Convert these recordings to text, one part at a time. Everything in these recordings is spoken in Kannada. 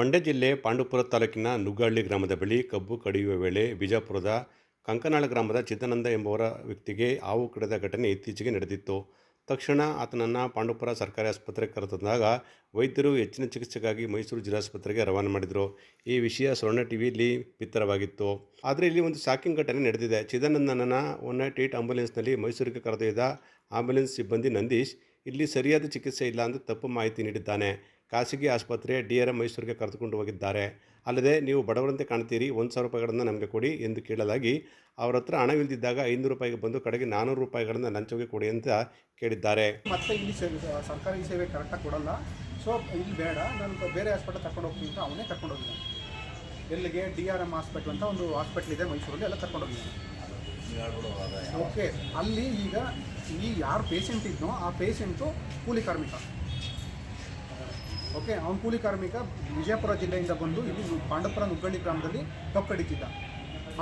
ಮಂಡ್ಯ ಜಿಲ್ಲೆ ಪಾಂಡುಪುರ ತಾಲೂಕಿನ ನುಗ್ಗಹಳ್ಳಿ ಗ್ರಾಮದ ಬಳಿ ಕಬ್ಬು ಕಡಿಯುವ ವೇಳೆ ಬಿಜಾಪುರದ ಕಂಕನಾಳ ಗ್ರಾಮದ ಚಿದಾನಂದ ಎಂಬುವರ ವ್ಯಕ್ತಿಗೆ ಹಾವು ಕಡಿದ ಘಟನೆ ಇತ್ತೀಚೆಗೆ ನಡೆದಿತ್ತು. ತಕ್ಷಣ ಆತನನ್ನು ಪಾಂಡುಪುರ ಸರ್ಕಾರಿ ಆಸ್ಪತ್ರೆಗೆ ಕರೆತಂದಾಗ ವೈದ್ಯರು ಹೆಚ್ಚಿನ ಚಿಕಿತ್ಸೆಗಾಗಿ ಮೈಸೂರು ಜಿಲ್ಲಾಸ್ಪತ್ರೆಗೆ ರವಾನೆ ಮಾಡಿದರು. ಈ ವಿಷಯ ಸ್ವರ್ಣ ಟಿವಿಯಲ್ಲಿ ಬಿತ್ತರವಾಗಿತ್ತು ಆದರೆ ಇಲ್ಲಿ ಒಂದು ಶಾಕಿಂಗ್ ಘಟನೆ ನಡೆದಿದೆ. ಚಿದಾನಂದನನ್ನು ಒನ್ ನಾಟ್ ಏಟ್ ಆಂಬುಲೆನ್ಸ್ನಲ್ಲಿ ಮೈಸೂರಿಗೆ ಕರೆದೊಯ್ದ ಆಂಬ್ಯುಲೆನ್ಸ್ ಸಿಬ್ಬಂದಿ ನಂದೀಶ್, ಇಲ್ಲಿ ಸರಿಯಾದ ಚಿಕಿತ್ಸೆ ಇಲ್ಲ ಅಂತ ತಪ್ಪು ಮಾಹಿತಿ ನೀಡಿದ್ದಾನೆ. ಖಾಸಗಿ ಆಸ್ಪತ್ರೆ ಡಿ ಆರ್ ಎಂ ಮೈಸೂರಿಗೆ ಕರೆದುಕೊಂಡು ಹೋಗಿದ್ದಾರೆ. ಅಲ್ಲದೆ ನೀವು ಬಡವರಂತೆ ಕಾಣ್ತೀರಿ ಒಂದು ಸಾವಿರ ರೂಪಾಯಿಗಳನ್ನು ನಮಗೆ ಕೊಡಿ ಎಂದು ಕೇಳಲಾಗಿ ಅವರ ಹತ್ರ ಹಣವಿಲ್ಲದಿದ್ದಾಗ ಐನೂರು ರೂಪಾಯಿಗೆ ಬಂದು ಕಡೆಗೆ ನಾನ್ನೂರು ರೂಪಾಯಿಗಳನ್ನು ಲಂಚವಾಗಿ ಕೊಡಿ ಅಂತ ಕೇಳಿದ್ದಾರೆ. ಮತ್ತೆ ಇಲ್ಲಿ ಸೇವೆ ಸರ್ಕಾರಿ ಸೇವೆ ಕರೆಕ್ಟಾಗಿ ಕೊಡಲ್ಲ. ಸೊ ಇಲ್ಲಿ ಬೇಡ. ನಾನು ಬೇರೆ ಹಾಸ್ಪಿಟಲ್ ತಕೊಂಡು ಹೋಗ್ತೀನಿ ಅಂತ ಅವನೇ ಕರ್ಕೊಂಡು ಹೋಗಿದ್ದಾನೆ. ಎಲ್ಲಿಗೆ? ಡಿ ಆರ್ ಎಂ ಹಾಸ್ಪಿಟ್ಲ್ ಅಂತ ಒಂದು ಹಾಸ್ಪಿಟ್ಲ್ ಇದೆ ಮೈಸೂರಲ್ಲಿ ಎಲ್ಲ ತಕೊಂಡು ಹೋಗಿದ್ದಾನೆ. ಓಕೆ ಅಲ್ಲಿ ಈಗ ಈ ಯಾರು ಪೇಷಂಟ್ ಇದ್ನೋ ಆ ಪೇಷಂಟು ಕೂಲಿ ಕಾರ್ಮಿಕ. ಓಕೆ ಅವನ ಕೂಲಿ ಕಾರ್ಮಿಕ ವಿಜಯಪುರ ಜಿಲ್ಲೆಯಿಂದ ಬಂದು ಇಲ್ಲಿ ಪಾಂಡಪುರ ಪಾಂಡವಪುರ ನುಗ್ಗಳ್ಳಿ ಗ್ರಾಮದಲ್ಲಿ ಕಪ್ಪು ಕಡಿತಿದ್ದ.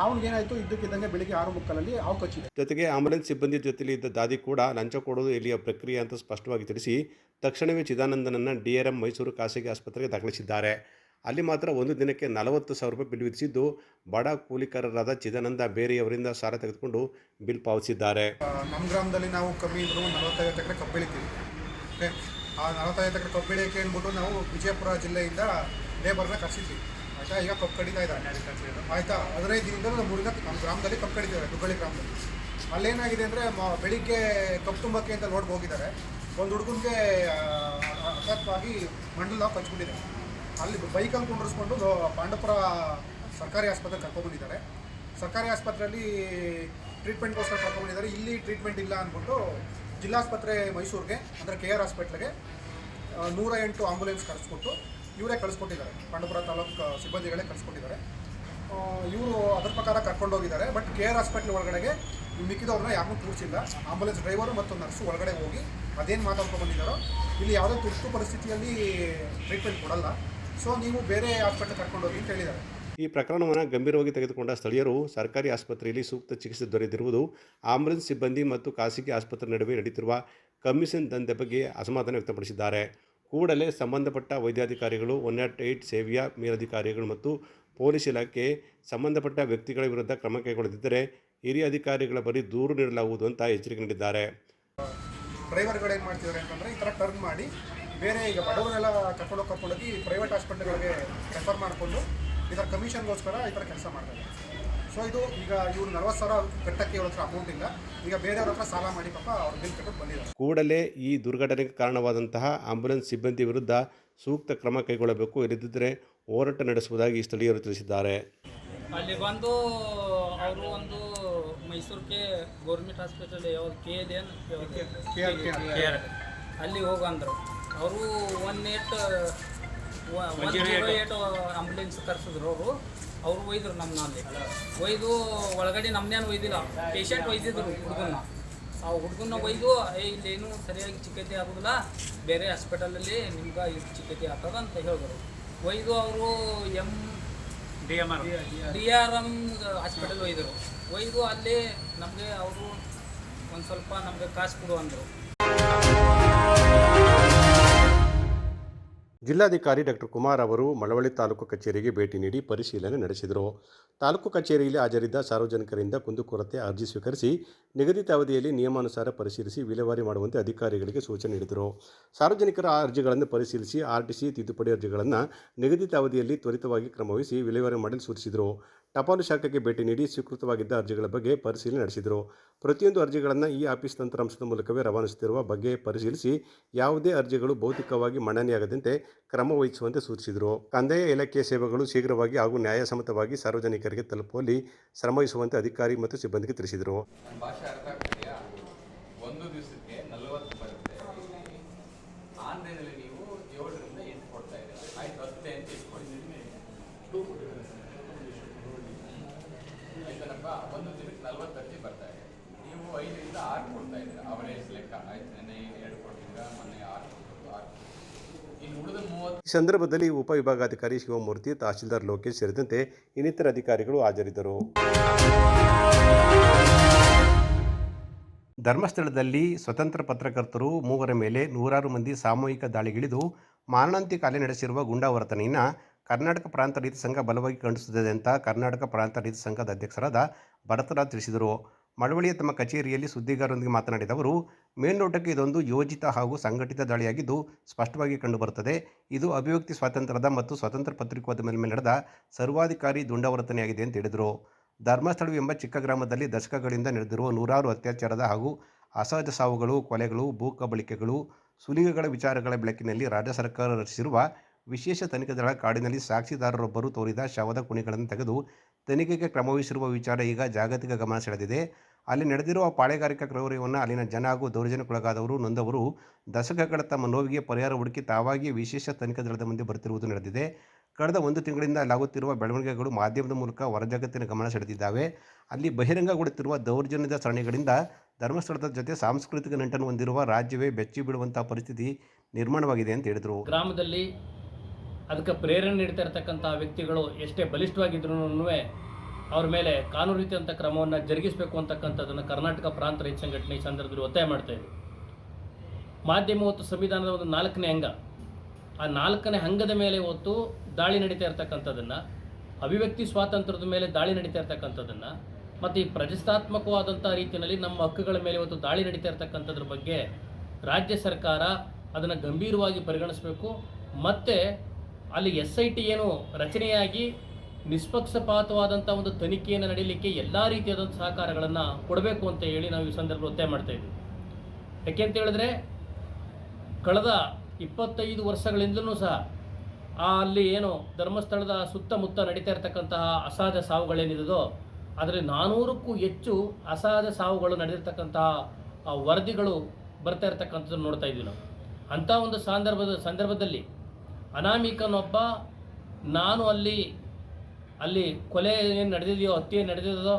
ಅವನಿಗೇನಾಯಿತು ಇದ್ದಕ್ಕಿದ್ದಂಗೆ ಬೆಳಿಗ್ಗೆ ಆರು ಮುಕ್ಕಲಲ್ಲಿ ಹಾವು ಕಚ್ಚಿದೆ. ಜೊತೆಗೆ ಆಂಬುಲೆನ್ಸ್ ಸಿಬ್ಬಂದಿ ಜೊತೆಲಿ ಇದ್ದ ದಾದಿ ಕೂಡ ಲಂಚ ಕೊಡೋದು ಇಲ್ಲಿಯ ಪ್ರಕ್ರಿಯೆ ಅಂತ ಸ್ಪಷ್ಟವಾಗಿ ತಿಳಿಸಿ ತಕ್ಷಣವೇ ಚಿದಾನಂದನನ್ನು ಡಿ ಆರ್ ಎಂ ಮೈಸೂರು ಖಾಸಗಿ ಆಸ್ಪತ್ರೆಗೆ ದಾಖಲಿಸಿದ್ದಾರೆ. ಅಲ್ಲಿ ಮಾತ್ರ ಒಂದು ದಿನಕ್ಕೆ ನಲವತ್ತು ಸಾವಿರ ರೂಪಾಯಿ ಬಿಲ್ ವಿಧಿಸಿದ್ದು ಬಡ ಕೂಲಿಕಾರರಾದ ಚಿದಾನಂದ ಬೇರೆಯವರಿಂದ ಸಾಲ ತೆಗೆದುಕೊಂಡು ಬಿಲ್ ಪಾವತಿಸಿದ್ದಾರೆ. ನಮ್ಮ ಗ್ರಾಮದಲ್ಲಿ ನಾವು ಕಮ್ಮಿ ಇದ್ರು ನಲವತ್ತೈದು ನಲವತ್ತೈವತ್ತು ಎಕರೆ ಕಬ್ಬು ಬೆಳಿತೀವಿ. ಓಕೆ ಆ ನಲವತ್ತೈದು ಎಕರೆ ಕಬ್ಬು ಬೆಳೆಯೋಕೆ ಅಂದ್ಬಿಟ್ಟು ನಾವು ವಿಜಯಪುರ ಜಿಲ್ಲೆಯಿಂದ ಲೇಬರ್ನ ಕರೆಸಿದ್ವಿ. ಆಯಿತಾ? ಈಗ ಕಬ್ಬು ಕಡಿತಾ ಇದ್ದಾರೆ. ಆಯಿತಾ? ಹದಿನೈದು ದಿನದಿಂದ ನಮ್ಮ ಊರಿನ ನಮ್ಮ ಗ್ರಾಮದಲ್ಲಿ ಕಬ್ಬು ಕಡಿತಿದ್ದಾರೆ ದುಗ್ಗಳಿ ಗ್ರಾಮದಲ್ಲಿ. ಅಲ್ಲೇನಾಗಿದೆ ಅಂದರೆ ಬೆಳಿಗ್ಗೆ ಕಬ್ಬು ತುಂಬಕ್ಕೆ ಅಂತ ನೋಡ್ಗೆ ಹೋಗಿದ್ದಾರೆ. ಒಂದು ಹುಡುಗನಿಗೆ ಹಠಾತ್ವಾಗಿ ಮಂಡಲ ನಾವು ಕಚ್ಕೊಂಡಿದೆ ಅಲ್ಲಿ ಬೈಕಲ್ಲಿ ಕುಂಡ್ರಿಸ್ಕೊಂಡು ಪಾಂಡಪುರ ಸರ್ಕಾರಿ ಆಸ್ಪತ್ರೆಗೆ ಕರ್ಕೊಂಡ್ಬಂದಿದ್ದಾರೆ ಸರ್ಕಾರಿ ಆಸ್ಪತ್ರೆಯಲ್ಲಿ ಟ್ರೀಟ್ಮೆಂಟ್ಗೋಸ್ಕರ ಕರ್ಕೊಂಡಿದ್ದಾರೆ ಇಲ್ಲಿ ಟ್ರೀಟ್ಮೆಂಟ್ ಇಲ್ಲ ಅಂದ್ಬಿಟ್ಟು ಜಿಲ್ಲಾಸ್ಪತ್ರೆ ಮೈಸೂರಿಗೆ, ಅಂದರೆ ಕೆ ಆರ್ ಹಾಸ್ಪಿಟ್ಲಿಗೆ ನೂರ ಎಂಟು ಆಂಬುಲೆನ್ಸ್ ಕಳಿಸ್ಕೊಟ್ಟು ಇವರೇ ಕಳಿಸ್ಕೊಟ್ಟಿದ್ದಾರೆ. ಪಾಂಡಪುರ ತಾಲೂಕು ಸಿಬ್ಬಂದಿಗಳೇ ಕಳಿಸ್ಕೊಟ್ಟಿದ್ದಾರೆ. ಇವರು ಅದ್ರ ಪ್ರಕಾರ ಕರ್ಕೊಂಡೋಗಿದ್ದಾರೆ ಬಟ್ ಕೆ ಆರ್ ಹಾಸ್ಪಿಟ್ಲ್ ಒಳಗಡೆಗೆ ಮಿಕ್ಕಿದವ್ರನ್ನ ಯಾರನ್ನೂ ಕೂರಿಸಿಲ್ಲ ಆಂಬುಲೆನ್ಸ್ ಡ್ರೈವರು ಮತ್ತು ನರ್ಸು ಒಳಗಡೆ ಹೋಗಿ ಅದೇನು ಮಾತಾಡ್ಕೊಂಡು ಬಂದಿದ್ದಾರೋ, ಇಲ್ಲಿ ಯಾವುದೇ ತುರ್ತು ಪರಿಸ್ಥಿತಿಯಲ್ಲಿ ಟ್ರೀಟ್ಮೆಂಟ್ ಕೊಡಲ್ಲ. ಸೊ ನೀವು ಬೇರೆ ಹಾಸ್ಪಿಟ್ಲ್ ಕರ್ಕೊಂಡೋಗಿ ಅಂತ ಹೇಳಿದ್ದಾರೆ. ಈ ಪ್ರಕರಣವನ್ನು ಗಂಭೀರವಾಗಿ ತೆಗೆದುಕೊಂಡ ಸ್ಥಳೀಯರು ಸರ್ಕಾರಿ ಆಸ್ಪತ್ರೆಯಲ್ಲಿ ಸೂಕ್ತ ಚಿಕಿತ್ಸೆ ದೊರೆತಿರುವುದು ಆಂಬುಲೆನ್ಸ್ ಸಿಬ್ಬಂದಿ ಮತ್ತು ಖಾಸಗಿ ಆಸ್ಪತ್ರೆ ನಡುವೆ ನಡೆಯುತ್ತಿರುವ ಕಮಿಷನ್ ದಂಧೆ ಬಗ್ಗೆ ಅಸಮಾಧಾನ ವ್ಯಕ್ತಪಡಿಸಿದ್ದಾರೆ. ಕೂಡಲೇ ಸಂಬಂಧಪಟ್ಟ ವೈದ್ಯಾಧಿಕಾರಿಗಳು ಒನ್ ನಾಟ್ ಏಟ್ ಸೇವೆಯ ಮೇಲಧಿಕಾರಿಗಳು ಮತ್ತು ಪೊಲೀಸ್ ಇಲಾಖೆ ಸಂಬಂಧಪಟ್ಟ ವ್ಯಕ್ತಿಗಳ ವಿರುದ್ಧ ಕ್ರಮ ಕೈಗೊಳ್ಳದಿದ್ದರೆ ಹಿರಿಯ ಅಧಿಕಾರಿಗಳ ಬಳಿ ದೂರು ನೀಡಲಾಗುವುದು ಅಂತ ಎಚ್ಚರಿಕೆ ನೀಡಿದ್ದಾರೆ. ಡ್ರೈವರ್ಗಳು ಏನು ಮಾಡ್ತಿದ್ದಾರೆ ಅಂತಂದರೆ ಈ ಥರ ಟರ್ನ್ ಮಾಡಿ ಬೇರೆ ಈಗ ಬಡವರೆಲ್ಲ ಕರ್ಕೊಂಡೋಗಿ ಕರ್ಕೊಂಡೋಗಿ ಪ್ರೈವೇಟ್ ಹಾಸ್ಪಿಟ್ಲ್ಗಳಿಗೆ ರೆಫರ್ ಮಾಡಿಕೊಂಡು ಈ ಥರ ಕಮಿಷನ್ಗೋಸ್ಕರ ಈ ಥರ ಕೆಲಸ ಮಾಡ್ತಾರೆ ಸೊ ಇದು ಈಗ ಇವ್ರು ನಲ್ವತ್ತು ಸಾವಿರ ಕಟ್ಟಕ್ಕೆ ಇವ್ರ ಹತ್ರ ಅಮೌಂಟ್ ಇಲ್ಲ. ಈಗ ಬೇರೆಯವ್ರ ಹತ್ರ ಸಾಲ ಮಾಡಿ ಪಾಪ ಅವ್ರ ಬಿಲ್ ಕಟ್ಟಕ್ಕೆ ಬಂದಿದ್ದಾರೆ. ಕೂಡಲೇ ಈ ದುರ್ಘಟನೆಗೆ ಕಾರಣವಾದಂತಹ ಆಂಬ್ಯುಲೆನ್ಸ್ ಸಿಬ್ಬಂದಿ ವಿರುದ್ಧ ಸೂಕ್ತ ಕ್ರಮ ಕೈಗೊಳ್ಳಬೇಕು. ಇಲ್ಲದಿದ್ದರೆ ಹೋರಾಟ ನಡೆಸುವುದಾಗಿ ಸ್ಥಳೀಯರು ತಿಳಿಸಿದ್ದಾರೆ. ಅಲ್ಲಿ ಬಂದು ಅವರು ಒಂದು ಮೈಸೂರಿಗೆ ಗೌರ್ಮೆಂಟ್ ಹಾಸ್ಪಿಟಲ್ ಯಾವ್ದು ಕೆ ಇದೆ ಅಲ್ಲಿ ಹೋಗಂದ್ರು. ಅವರು ಒನ್ ಏಟ್ ಆಂಬುಲೆನ್ಸ್ ಕರ್ಸಿದ್ರು ಅವರು. ಅವರು ಒಯ್ದರು ನಮ್ಮನ್ನ ಅಲ್ಲಿ. ಒಯ್ದು ಒಳಗಡೆ ನಮ್ಮನ್ನೇನು ಒಯ್ದಿಲ್ಲ. ಪೇಷಂಟ್ ಒಯ್ದಿದ್ರು ಹುಡುಗನ್ನ. ಆ ಹುಡುಗನ್ನ ಒಯ್ದು ಏ ಇಲ್ಲೇನು ಸರಿಯಾಗಿ ಚಿಕಿತ್ಸೆ ಆಗೋದಿಲ್ಲ. ಬೇರೆ ಹಾಸ್ಪಿಟಲಲ್ಲಿ ನಿಮ್ಗೆ ಇದು ಚಿಕಿತ್ಸೆ ಆಗ್ತದ ಅಂತ ಹೇಳಿದ್ರು. ಒಯ್ದು ಅವರು M D M R D R M hospital ಒಯ್ದರು. ಒಯ್ದು ಅಲ್ಲಿ ನಮಗೆ ಅವರು ಒಂದು ಸ್ವಲ್ಪ ನಮಗೆ ಕಾಸು ಕೊಡು ಅಂದರು. ಜಿಲ್ಲಾಧಿಕಾರಿ ಡಾಕ್ಟರ್ ಕುಮಾರ್ ಅವರು ಮಳವಳ್ಳಿ ತಾಲೂಕು ಕಚೇರಿಗೆ ಭೇಟಿ ನೀಡಿ ಪರಿಶೀಲನೆ ನಡೆಸಿದರು. ತಾಲೂಕು ಕಚೇರಿಯಲ್ಲಿ ಹಾಜರಿದ್ದ ಸಾರ್ವಜನಿಕರಿಂದ ಕುಂದುಕೊರತೆ ಅರ್ಜಿ ಸ್ವೀಕರಿಸಿ, ನಿಗದಿತ ಅವಧಿಯಲ್ಲಿ ನಿಯಮಾನುಸಾರ ಪರಿಶೀಲಿಸಿ ವಿಲೇವಾರಿ ಮಾಡುವಂತೆ ಅಧಿಕಾರಿಗಳಿಗೆ ಸೂಚನೆ ನೀಡಿದರು. ಸಾರ್ವಜನಿಕರ ಅರ್ಜಿಗಳನ್ನು ಪರಿಶೀಲಿಸಿ, ಆರ್ಟಿಸಿ ತಿದ್ದುಪಡಿ ಅರ್ಜಿಗಳನ್ನು ನಿಗದಿತ ಅವಧಿಯಲ್ಲಿ ತ್ವರಿತವಾಗಿ ಕ್ರಮವಹಿಸಿ ವಿಲೇವಾರಿ ಮಾಡಲು ಸೂಚಿಸಿದರು. ಟಪಾಲು ಶಾಖೆಗೆ ಭೇಟಿ ನೀಡಿ ಸ್ವೀಕೃತವಾಗಿದ್ದ ಅರ್ಜಿಗಳ ಬಗ್ಗೆ ಪರಿಶೀಲನೆ ನಡೆಸಿದರು. ಪ್ರತಿಯೊಂದು ಅರ್ಜಿಗಳನ್ನು ಈ ಆಫೀಸ್ ತಂತ್ರಾಂಶದ ಮೂಲಕವೇ ರವಾನಿಸುತ್ತಿರುವ ಬಗ್ಗೆ ಪರಿಶೀಲಿಸಿ ಯಾವುದೇ ಅರ್ಜಿಗಳು ಭೌತಿಕವಾಗಿ ಮನ್ನಣೆಯಾಗದಂತೆ ಕ್ರಮ ವಹಿಸುವಂತೆ ಸೂಚಿಸಿದರು. ಕಂದಾಯ ಇಲಾಖೆಯ ಸೇವೆಗಳು ಶೀಘ್ರವಾಗಿ ಹಾಗೂ ನ್ಯಾಯಸಮ್ಮತವಾಗಿ ಸಾರ್ವಜನಿಕರಿಗೆ ತಲುಪುವಲ್ಲಿ ಶ್ರಮವಹಿಸುವಂತೆ ಅಧಿಕಾರಿ ಮತ್ತು ಸಿಬ್ಬಂದಿಗೆ ತಿಳಿಸಿದರು ನನ್ನ ಭಾಷೆ ಅರ್ಥ ಆಗ್ತಿದೆಯಾ ಒಂದು ದಿವಸಕ್ಕೆ ನಲವತ್ತು ಬರುತ್ತೆ ಆನ್ಲೈನಲ್ಲಿ ನೀವು ಏಳರಿಂದ ಎಂಟು ಕೊಡ್ತಾ ಇದ್ದೀರಾ ಆಯ್ತು ಹತ್ತೆ ಅಂತ ಇಟ್ಕೊಳ್ಳಿ ಆಯ್ತನಪ್ಪ ಒಂದು ದಿನಕ್ಕೆ ನಲ್ವತ್ತು ಅರ್ಜಿ ಬರ್ತಾ ಇದೆ ನೀವು ಐದರಿಂದ ಆರು ಕೊಡ್ತಾ ಇದ್ದೀರಾ ಅವರೇಜ್ ಲೆಕ್ಕ ಆಯ್ತು ನೆನ್ನೆ ಎರಡು ಕೊಟ್ಟಿದ್ದೀರಾ ಮೊನ್ನೆ ಆರು ಕೊಟ್ಟು ಆರು ಇನ್ನು ಉಳಿದ ಮೂವತ್ತು ಈ ಸಂದರ್ಭದಲ್ಲಿ ಉಪವಿಭಾಗಾಧಿಕಾರಿ ಶಿವಮೂರ್ತಿ, ತಹಶೀಲ್ದಾರ್ ಲೋಕೇಶ್ ಸೇರಿದಂತೆ ಇನ್ನಿತರ ಅಧಿಕಾರಿಗಳು ಹಾಜರಿದ್ದರು. ಧರ್ಮಸ್ಥಳದಲ್ಲಿ ಸ್ವತಂತ್ರ ಪತ್ರಕರ್ತರು ಮೂವರ ಮೇಲೆ ನೂರಾರು ಮಂದಿ ಸಾಮೂಹಿಕ ದಾಳಿಗಿಳಿದು ಮಾರಣಾಂತಿಕ ಕಾಲೆ ನಡೆಸಿರುವ ಗುಂಡಾ ವರ್ತನೆಯನ್ನು ಕರ್ನಾಟಕ ಪ್ರಾಂತ ರೈತ ಸಂಘ ಬಲವಾಗಿ ಖಂಡಿಸುತ್ತದೆ ಅಂತ ಕರ್ನಾಟಕ ಪ್ರಾಂತ ರೈತ ಸಂಘದ ಅಧ್ಯಕ್ಷರಾದ ಭರತರಾಜ್ ತಿಳಿಸಿದರು. ಮಳವಳ್ಳಿಯ ತಮ್ಮ ಕಚೇರಿಯಲ್ಲಿ ಸುದ್ದಿಗಾರರೊಂದಿಗೆ ಮಾತನಾಡಿದ ಅವರು ಮೇಲ್ನೋಟಕ್ಕೆ ಇದೊಂದು ಯೋಜಿತ ಹಾಗೂ ಸಂಘಟಿತ ದಾಳಿಯಾಗಿದ್ದು ಸ್ಪಷ್ಟವಾಗಿ ಕಂಡುಬರುತ್ತದೆ. ಇದು ಅಭಿವ್ಯಕ್ತಿ ಸ್ವಾತಂತ್ರ್ಯದ ಮತ್ತು ಸ್ವತಂತ್ರ ಪತ್ರಿಕೋದ್ಯಮದ ಮೇಲೆ ನಡೆದ ಸರ್ವಾಧಿಕಾರಿ ದುಂಡವರ್ತನೆಯಾಗಿದೆ ಎಂದು ಹೇಳಿದರು. ಧರ್ಮಸ್ಥಳ ಎಂಬ ಚಿಕ್ಕ ಗ್ರಾಮದಲ್ಲಿ ದಶಕಗಳಿಂದ ನಡೆದಿರುವ ನೂರಾರು ಅತ್ಯಾಚಾರದ ಹಾಗೂ ಅಸಹಜ ಸಾವುಗಳು, ಕೊಲೆಗಳು ಭೂ ಕಬಳಿಕೆಗಳು ಸುಲಿಗೆಗಳ ವಿಚಾರಗಳ ಬೆಳಕಿನಲ್ಲಿ ರಾಜ್ಯ ಸರ್ಕಾರ ರಚಿಸಿರುವ ವಿಶೇಷ ತನಿಖಾ ದಳ ಕಾಡಿನಲ್ಲಿ ಸಾಕ್ಷಿದಾರರೊಬ್ಬರು ತೋರಿದ ಶವದ ಕುಣಿಗಳನ್ನು ತೆಗೆದು ತನಿಖೆಗೆ ಕ್ರಮವಹಿಸಿರುವ ವಿಚಾರ ಈಗ ಜಾಗತಿಕ ಗಮನ ಸೆಳೆದಿದೆ. ಅಲ್ಲಿ ನಡೆದಿರುವ ಪಾಳೆಗಾರಿಕಾ ಕ್ರೌರ್ಯವನ್ನು ಅಲ್ಲಿನ ಜನ ಹಾಗೂ ದೌರ್ಜನ್ಯಕ್ಕೊಳಗಾದವರು ನೊಂದವರು ದಶಕಗಳ ತಮ್ಮ ನೋವಿಗೆ ಪರಿಹಾರ ಹುಡುಕಿ ತಾವಾಗಿಯೇ ವಿಶೇಷ ತನಿಖಾ ದಳದ ಮುಂದೆ ಬರುತ್ತಿರುವುದು ನಡೆದಿದೆ. ಕಳೆದ ಒಂದು ತಿಂಗಳಿಂದ ಲಾಗುತ್ತಿರುವ ಬೆಳವಣಿಗೆಗಳು ಮಾಧ್ಯಮದ ಮೂಲಕ ಹೊರಜಗತ್ತಿನ ಗಮನ ಸೆಳೆದಿದ್ದಾವೆ. ಅಲ್ಲಿ ಬಹಿರಂಗಗೊಳ್ಳುತ್ತಿರುವ ದೌರ್ಜನ್ಯದ ಸರಣಿಗಳಿಂದ ಧರ್ಮಸ್ಥಳದ ಜೊತೆ ಸಾಂಸ್ಕೃತಿಕ ನಂಟನ್ನು ಹೊಂದಿರುವ ರಾಜ್ಯವೇ ಬೆಚ್ಚಿ ಬೀಳುವಂತಹ ಪರಿಸ್ಥಿತಿ ನಿರ್ಮಾಣವಾಗಿದೆ ಅಂತ ಹೇಳಿದರು. ಗ್ರಾಮದಲ್ಲಿ ಅದಕ್ಕೆ ಪ್ರೇರಣೆ ನೀಡ್ತಾ ಇರತಕ್ಕಂಥ ವ್ಯಕ್ತಿಗಳು ಎಷ್ಟೇ ಬಲಿಷ್ಠವಾಗಿದ್ರೂ ಅವ್ರ ಮೇಲೆ ಕಾನೂನು ರೀತಿಯಂಥ ಕ್ರಮವನ್ನು ಜರುಗಿಸಬೇಕು ಅಂತಕ್ಕಂಥದ್ದನ್ನು ಕರ್ನಾಟಕ ಪ್ರಾಂತ ರೈತ ಸಂಘಟನೆ ಈ ಸಂದರ್ಭದಲ್ಲಿ ಒತ್ತಾಯ ಮಾಡ್ತಾ ಮಾಧ್ಯಮ ಮತ್ತು ಸಂವಿಧಾನದ ಒಂದು ನಾಲ್ಕನೇ ಅಂಗ. ಆ ನಾಲ್ಕನೇ ಅಂಗದ ಮೇಲೆ ಇವತ್ತು ದಾಳಿ ನಡೀತಾ ಇರ್ತಕ್ಕಂಥದ್ದನ್ನು, ಅಭಿವ್ಯಕ್ತಿ ಸ್ವಾತಂತ್ರ್ಯದ ಮೇಲೆ ದಾಳಿ ನಡೀತಾ ಇರ್ತಕ್ಕಂಥದ್ದನ್ನು, ಮತ್ತು ಈ ಪ್ರಜಾಸ್ತಾತ್ಮಕವಾದಂಥ ರೀತಿಯಲ್ಲಿ ನಮ್ಮ ಹಕ್ಕುಗಳ ಮೇಲೆ ಇವತ್ತು ದಾಳಿ ನಡೀತಾ ಇರ್ತಕ್ಕಂಥದ್ರ ಬಗ್ಗೆ ರಾಜ್ಯ ಸರ್ಕಾರ ಅದನ್ನು ಗಂಭೀರವಾಗಿ ಪರಿಗಣಿಸಬೇಕು. ಮತ್ತು ಅಲ್ಲಿ ಎಸ್ ಐ ಟಿ ಏನು ರಚನೆಯಾಗಿ ನಿಷ್ಪಕ್ಷಪಾತವಾದಂಥ ಒಂದು ತನಿಖೆಯನ್ನು ನಡೀಲಿಕ್ಕೆ ಎಲ್ಲ ರೀತಿಯಾದಂಥ ಸಹಕಾರಗಳನ್ನು ಕೊಡಬೇಕು ಅಂತ ಹೇಳಿ ನಾವು ಈ ಸಂದರ್ಭದಲ್ಲಿ ಒತ್ತಾಯ ಮಾಡ್ತಾ ಇದ್ದೀವಿ ಯಾಕೆ ಅಂತ ಹೇಳಿದ್ರೆ, ಕಳೆದ ಇಪ್ಪತ್ತೈದು ವರ್ಷಗಳಿಂದಲೂ ಸಹ ಆ ಅಲ್ಲಿ ಏನು ಧರ್ಮಸ್ಥಳದ ಸುತ್ತಮುತ್ತ ನಡೀತಾ ಇರತಕ್ಕಂತಹ ಅಸಹಜ ಸಾವುಗಳೇನಿದೋ ಆದರೆ ನಾನೂರಕ್ಕೂ ಹೆಚ್ಚು ಅಸಹಜ ಸಾವುಗಳು ನಡೆದಿರ್ತಕ್ಕಂತಹ, ಆ ವರದಿಗಳು ಬರ್ತಾ ಇರ್ತಕ್ಕಂಥದ್ದನ್ನು ನೋಡ್ತಾ ಇದ್ವಿ ನಾವು. ಅಂಥ ಒಂದು ಸಂದರ್ಭದ, ಸಂದರ್ಭದಲ್ಲಿ ಅನಾಮಿಕನೊಬ್ಬ ನಾನು ಅಲ್ಲಿ ಅಲ್ಲಿ ಕೊಲೆ ಏನು ನಡೆದಿದೆಯೋ, ಹತ್ಯೆ ನಡೆದಿದೆಯೋ,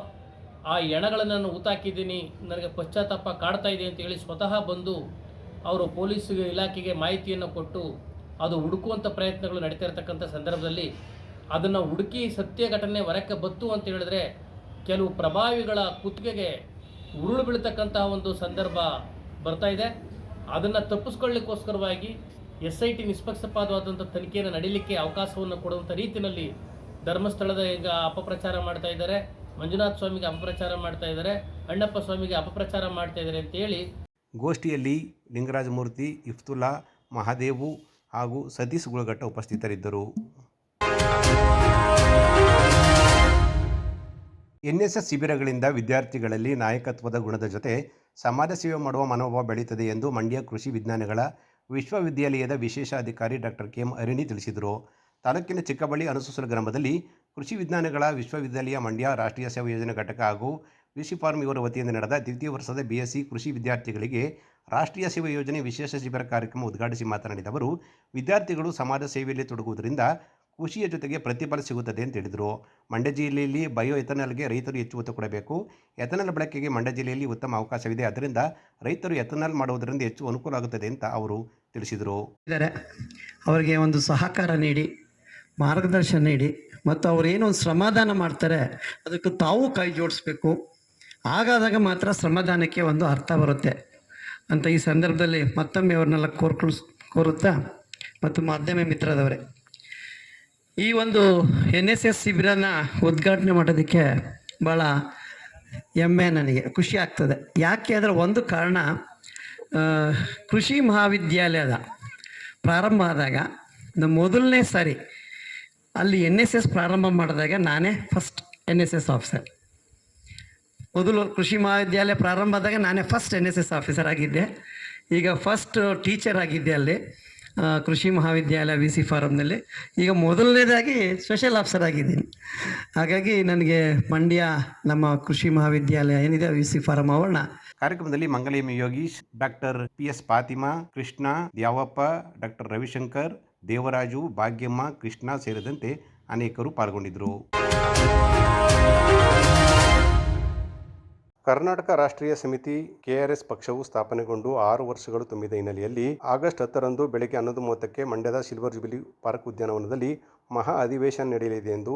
ಆ ಎಣಗಳನ್ನು ನಾನು ಊತಾಕಿದ್ದೀನಿ ನನಗೆ ಪಶ್ಚಾತ್ತಾಪ ಕಾಡ್ತಾ ಇದೆ ಅಂತ ಹೇಳಿ ಸ್ವತಃ ಬಂದು ಅವರು ಪೊಲೀಸ್ ಇಲಾಖೆಗೆ ಮಾಹಿತಿಯನ್ನು ಕೊಟ್ಟು ಅದು ಹುಡುಕುವಂಥ ಪ್ರಯತ್ನಗಳು ನಡೀತಾ ಇರತಕ್ಕಂಥ ಸಂದರ್ಭದಲ್ಲಿ ಅದನ್ನು ಹುಡುಕಿ ಸತ್ಯ ಘಟನೆ ಹೊರಕ್ಕೆ ಬತ್ತು ಅಂತ ಹೇಳಿದ್ರೆ ಕೆಲವು ಪ್ರಭಾವಿಗಳ ಕುತ್ತಿಗೆಗೆ ಉರುಳು ಬೀಳ್ತಕ್ಕಂತಹ ಒಂದು ಸಂದರ್ಭ ಬರ್ತಾ ಇದೆ. ಅದನ್ನು ತಪ್ಪಿಸ್ಕೊಳ್ಳಿಕ್ಕೋಸ್ಕರವಾಗಿ ಎಸ್ ಐ ಟಿ ನಿಷ್ಪಕ್ಷಪಾತವಾದಂಥ ತನಿಖೆಯನ್ನು ನಡೀಲಿಕ್ಕೆ ಅವಕಾಶವನ್ನು ಕೊಡುವಂಥ ರೀತಿಯಲ್ಲಿ ಧರ್ಮಸ್ಥಳದ ಈಗ ಅಪಪ್ರಚಾರ ಮಾಡ್ತಾ ಇದ್ದಾರೆ, ಮಂಜುನಾಥ ಸ್ವಾಮಿಗೆ ಅಪಪ್ರಚಾರ ಮಾಡ್ತಾ ಇದ್ದಾರೆ, ಅಣ್ಣಪ್ಪ ಸ್ವಾಮಿಗೆ ಅಪಪ್ರಚಾರ ಮಾಡ್ತಾ ಇದ್ದಾರೆ ಅಂತೇಳಿ ಗೋಷ್ಠಿಯಲ್ಲಿ ಲಿಂಗರಾಜಮೂರ್ತಿ, ಇಫ್ತುಲ್ಲಾ, ಮಹಾದೇವು ಹಾಗೂ ಸತೀಶ್ ಗುಳಘಟ್ಟ ಉಪಸ್ಥಿತರಿದ್ದರು. ಎನ್ಎಸ್ಎಸ್ ಎಸ್ ಎಸ್ ಶಿಬಿರಗಳಿಂದ ವಿದ್ಯಾರ್ಥಿಗಳಲ್ಲಿ ನಾಯಕತ್ವದ ಗುಣದ ಜೊತೆ ಸಮಾಜ ಸೇವೆ ಮಾಡುವ ಮನೋಭಾವ ಬೆಳೀತದೆ ಎಂದು ಮಂಡ್ಯ ಕೃಷಿ ವಿಜ್ಞಾನಗಳ ವಿಶ್ವವಿದ್ಯಾಲಯದ ವಿಶೇಷ ಅಧಿಕಾರಿ ಡಾಕ್ಟರ್ ಕೆ ಎಂ ಅರಿಣಿ ತಿಳಿಸಿದರು. ತಾಲೂಕಿನ ಚಿಕ್ಕಬಳ್ಳಿ ಅನುಸೂಸಲ ಗ್ರಾಮದಲ್ಲಿ ಕೃಷಿ ವಿಜ್ಞಾನಗಳ ವಿಶ್ವವಿದ್ಯಾಲಯ ಮಂಡ್ಯ ರಾಷ್ಟ್ರೀಯ ಸೇವಾ ಯೋಜನೆ ಘಟಕ ಹಾಗೂ ಕೃಷಿ ಫಾರ್ಮ್ ಇವರ ವತಿಯಿಂದ ನಡೆದ ದ್ವಿತೀಯ ವರ್ಷದ ಬಿಎಸ್ಸಿ ಕೃಷಿ ವಿದ್ಯಾರ್ಥಿಗಳಿಗೆ ರಾಷ್ಟ್ರೀಯ ಸೇವಾ ಯೋಜನೆ ವಿಶೇಷ ಶಿಬಿರ ಕಾರ್ಯಕ್ರಮ ಉದ್ಘಾಟಿಸಿ ಮಾತನಾಡಿದ ಅವರು, ವಿದ್ಯಾರ್ಥಿಗಳು ಸಮಾಜ ಸೇವೆಯಲ್ಲಿ ತೊಡಗುವುದರಿಂದ ಕೃಷಿಯ ಜೊತೆಗೆ ಪ್ರತಿಫಲ ಸಿಗುತ್ತದೆ ಅಂತ ಹೇಳಿದರು. ಮಂಡ್ಯ ಜಿಲ್ಲೆಯಲ್ಲಿ ಬಯೋ ಎಥನಾಲ್ಗೆ ರೈತರು ಹೆಚ್ಚು ಒತ್ತು ಕೊಡಬೇಕು. ಎಥನಾಲ್ ಬಳಕೆಗೆ ಮಂಡ್ಯ ಜಿಲ್ಲೆಯಲ್ಲಿ ಉತ್ತಮ ಅವಕಾಶವಿದೆ. ಅದರಿಂದ ರೈತರು ಎಥನಾಲ್ ಮಾಡುವುದರಿಂದ ಹೆಚ್ಚು ಅನುಕೂಲ ಆಗುತ್ತದೆ ಅಂತ ಅವರು ತಿಳಿಸಿದರು. ಅವರಿಗೆ ಒಂದು ಸಹಕಾರ ನೀಡಿ ಮಾರ್ಗದರ್ಶನ ನೀಡಿ ಮತ್ತು ಒಂದು ಶ್ರಮದಾನ ಮಾಡ್ತಾರೆ, ಅದಕ್ಕೆ ತಾವು ಕೈ ಜೋಡಿಸ್ಬೇಕು. ಹಾಗಾದಾಗ ಮಾತ್ರ ಶ್ರಮದಾನಕ್ಕೆ ಒಂದು ಅರ್ಥ ಬರುತ್ತೆ ಅಂತ ಈ ಸಂದರ್ಭದಲ್ಲಿ ಮತ್ತೊಮ್ಮೆ ಅವ್ರನ್ನೆಲ್ಲ ಕೋರುತ್ತಾ ಮತ್ತು ಮಾಧ್ಯಮ ಮಿತ್ರದವರೇ. ಈ ಒಂದು ಎನ್ ಎಸ್ ಎಸ್ ಶಿಬಿರನ ಉದ್ಘಾಟನೆ ಮಾಡೋದಕ್ಕೆ ಭಾಳ ಹೆಮ್ಮೆ ನನಗೆ, ಖುಷಿ ಆಗ್ತದೆ. ಯಾಕೆ ಅಂದರೆ ಒಂದು ಕಾರಣ ಕೃಷಿ ಮಹಾವಿದ್ಯಾಲಯದ ಪ್ರಾರಂಭ ಆದಾಗ ಮೊದಲನೇ ಸಾರಿ ಅಲ್ಲಿ ಎನ್ ಎಸ್ ಎಸ್ ಪ್ರಾರಂಭ ಮಾಡಿದಾಗ ನಾನೇ first N S S officer ಮೊದಲು ಕೃಷಿ ಮಹಾವಿದ್ಯಾಲಯ ಪ್ರಾರಂಭ ಆದಾಗ ನಾನೇ first N S S officer ಆಗಿದ್ದೆ. ಈಗ ಫಸ್ಟ್ ಟೀಚರ್ ಆಗಿದ್ದೆ ಅಲ್ಲಿ ಕೃಷಿ ಮಹಾವಿದ್ಯಾಲಯ ವಿ ಸಿ ಫಾರಮ್ನಲ್ಲಿ ಈಗ ಮೊದಲನೇದಾಗಿ ಸ್ಪೆಷಲ್ ಆಫೀಸರ್ ಆಗಿದ್ದೀನಿ. ಹಾಗಾಗಿ ನನಗೆ ಮಂಡ್ಯ ನಮ್ಮ ಕೃಷಿ ಮಹಾವಿದ್ಯಾಲಯ ಏನಿದೆ ವಿ ಸಿ ಫಾರಂ ಆವರಣ ಕಾರ್ಯಕ್ರಮದಲ್ಲಿ ಮಂಗಲೇಮಿ Yogish, doctor P S Fatima Krishna, Dyavappa, doctor Ravishankar Devaraju, Bhagyamma, Krishna ಸೇರಿದಂತೆ ಅನೇಕರು ಪಾಲ್ಗೊಂಡಿದ್ದರು. ಕರ್ನಾಟಕ ರಾಷ್ಟ್ರೀಯ ಸಮಿತಿ ಕೆಆರ್ಎಸ್ ಪಕ್ಷವು ಸ್ಥಾಪನೆಗೊಂಡು ಆರು ವರ್ಷಗಳು ತುಂಬಿದ ಹಿನ್ನೆಲೆಯಲ್ಲಿ ಆಗಸ್ಟ್ ಹತ್ತರಂದು ಬೆಳಗ್ಗೆ ಹನ್ನೊಂದು ಮೂವತ್ತಕ್ಕೆ ಮಂಡ್ಯದ ಸಿಲ್ವರ್ ಜುಬಿಲಿ ಪಾರ್ಕ್ ಉದ್ಯಾನವನದಲ್ಲಿ ಮಹಾ ಅಧಿವೇಶನ ನಡೆಯಲಿದೆ ಎಂದು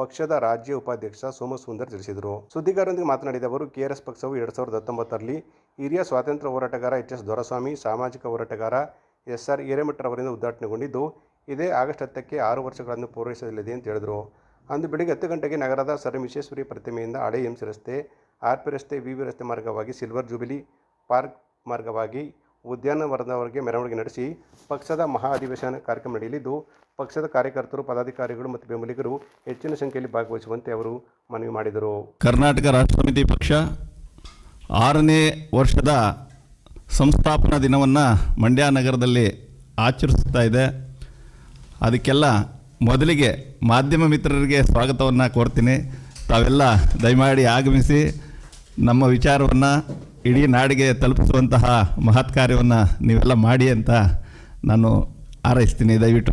ಪಕ್ಷದ ರಾಜ್ಯ ಉಪಾಧ್ಯಕ್ಷ ಸೋಮಸುಂದರ್ ತಿಳಿಸಿದರು. ಸುದ್ದಿಗಾರರೊಂದಿಗೆ ಮಾತನಾಡಿದ ಅವರು ಕೆಆರ್ಎಸ್ ಪಕ್ಷವು ಎರಡು ಸಾವಿರದ ಹತ್ತೊಂಬತ್ತರಲ್ಲಿ ಹಿರಿಯ ಸ್ವಾತಂತ್ರ್ಯ ಹೋರಾಟಗಾರ ಎಚ್ ಎಸ್ ದೊರಸ್ವಾಮಿ, ಸಾಮಾಜಿಕ ಹೋರಾಟಗಾರ ಎಸ್ ಆರ್ ಹಿರೇಮಠರವರಿಂದ ಉದ್ಘಾಟನೆಗೊಂಡಿದ್ದು, ಇದೇ ಆಗಸ್ಟ್ ಹತ್ತಕ್ಕೆ ಆರು ವರ್ಷಗಳನ್ನು ಪೂರೈಸಲಿದೆ ಅಂತ ಹೇಳಿದರು. ಅಂದು ಬೆಳಿಗ್ಗೆ ಹತ್ತು ಗಂಟೆಗೆ ನಗರದ ಸರ್ ವಿಶ್ವೇಶ್ವರಿ ಪ್ರತಿಮೆಯಿಂದ ಹಳೆ ರಸ್ತೆ, ಆರ್ ಪಿ ರಸ್ತೆ, ವಿ ವಿ ರಸ್ತೆ ಮಾರ್ಗವಾಗಿ ಸಿಲ್ವರ್ ಜುಬಿಲಿ ಪಾರ್ಕ್ ಮಾರ್ಗವಾಗಿ ಉದ್ಯಾನವನದವರೆಗೆ ಮೆರವಣಿಗೆ ನಡೆಸಿ, ಪಕ್ಷದ ಮಹಾ ಅಧಿವೇಶನ ಕಾರ್ಯಕ್ರಮ ನಡೆಯಲಿದ್ದು, ಪಕ್ಷದ ಕಾರ್ಯಕರ್ತರು, ಪದಾಧಿಕಾರಿಗಳು ಮತ್ತು ಬೆಂಬಲಿಗರು ಹೆಚ್ಚಿನ ಸಂಖ್ಯೆಯಲ್ಲಿ ಭಾಗವಹಿಸುವಂತೆ ಅವರು ಮನವಿ ಮಾಡಿದರು. ಕರ್ನಾಟಕ ರಾಷ್ಟ್ರ ಸಮಿತಿ ಪಕ್ಷ ಆರನೇ ವರ್ಷದ ಸಂಸ್ಥಾಪನಾ ದಿನವನ್ನು ಮಂಡ್ಯ ನಗರದಲ್ಲಿ ಆಚರಿಸ್ತಾ ಇದೆ. ಅದಕ್ಕೆಲ್ಲ ಮೊದಲಿಗೆ ಮಾಧ್ಯಮ ಮಿತ್ರರಿಗೆ ಸ್ವಾಗತವನ್ನು ಕೋರ್ತೀನಿ. ತಾವೆಲ್ಲ ದಯಮಾಡಿ ಆಗಮಿಸಿ ನಮ್ಮ ವಿಚಾರವನ್ನು ಇಡೀ ನಾಡಿಗೆ ತಲುಪಿಸುವಂತಹ ಮಹತ್ ಕಾರ್ಯವನ್ನು ನೀವೆಲ್ಲ ಮಾಡಿ ಅಂತ ನಾನು ಹಾರೈಸ್ತೀನಿ. ದಯವಿಟ್ಟು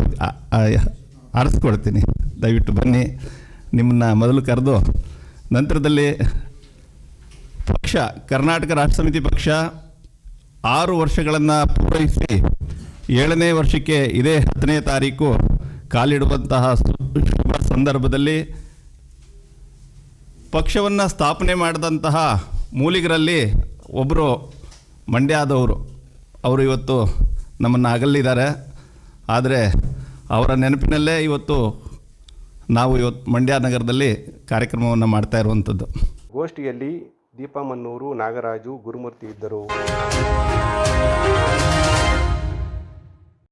ಆರಿಸ್ಕೊಡ್ತೀನಿ ದಯವಿಟ್ಟು ಬನ್ನಿ. ನಿಮ್ಮನ್ನು ಮೊದಲು ಕರೆದು ನಂತರದಲ್ಲಿ ಪಕ್ಷ, ಕರ್ನಾಟಕ ರಾಷ್ಟ್ರ ಸಮಿತಿ ಪಕ್ಷ ಆರು ವರ್ಷಗಳನ್ನು ಪೂರೈಸಿ ಏಳನೇ ವರ್ಷಕ್ಕೆ ಇದೇ ಹತ್ತನೇ ತಾರೀಕು ಕಾಲಿಡುವಂತಹ ಶುಭ ಸಂದರ್ಭದಲ್ಲಿ ಪಕ್ಷವನ್ನು ಸ್ಥಾಪನೆ ಮಾಡಿದಂತಹ ಮೂಲಿಗರಲ್ಲಿ ಒಬ್ಬರು ಮಂಡ್ಯದವರು ಅವರು ಇವತ್ತು ನಮ್ಮನ್ನು ಅಗಲಿದ್ದಾರೆ. ಆದರೆ ಅವರ ನೆನಪಿನಲ್ಲೇ ಇವತ್ತು ನಾವು ಇವತ್ತು ಮಂಡ್ಯ ನಗರದಲ್ಲಿ ಕಾರ್ಯಕ್ರಮವನ್ನು ಮಾಡ್ತಾ ಇರುವಂಥದ್ದು ಗೋಷ್ಠಿಯಲ್ಲಿ ದೀಪಾ ಮನ್ನೂರು ನಾಗರಾಜು ಗುರುಮೂರ್ತಿ ಇದ್ದರು.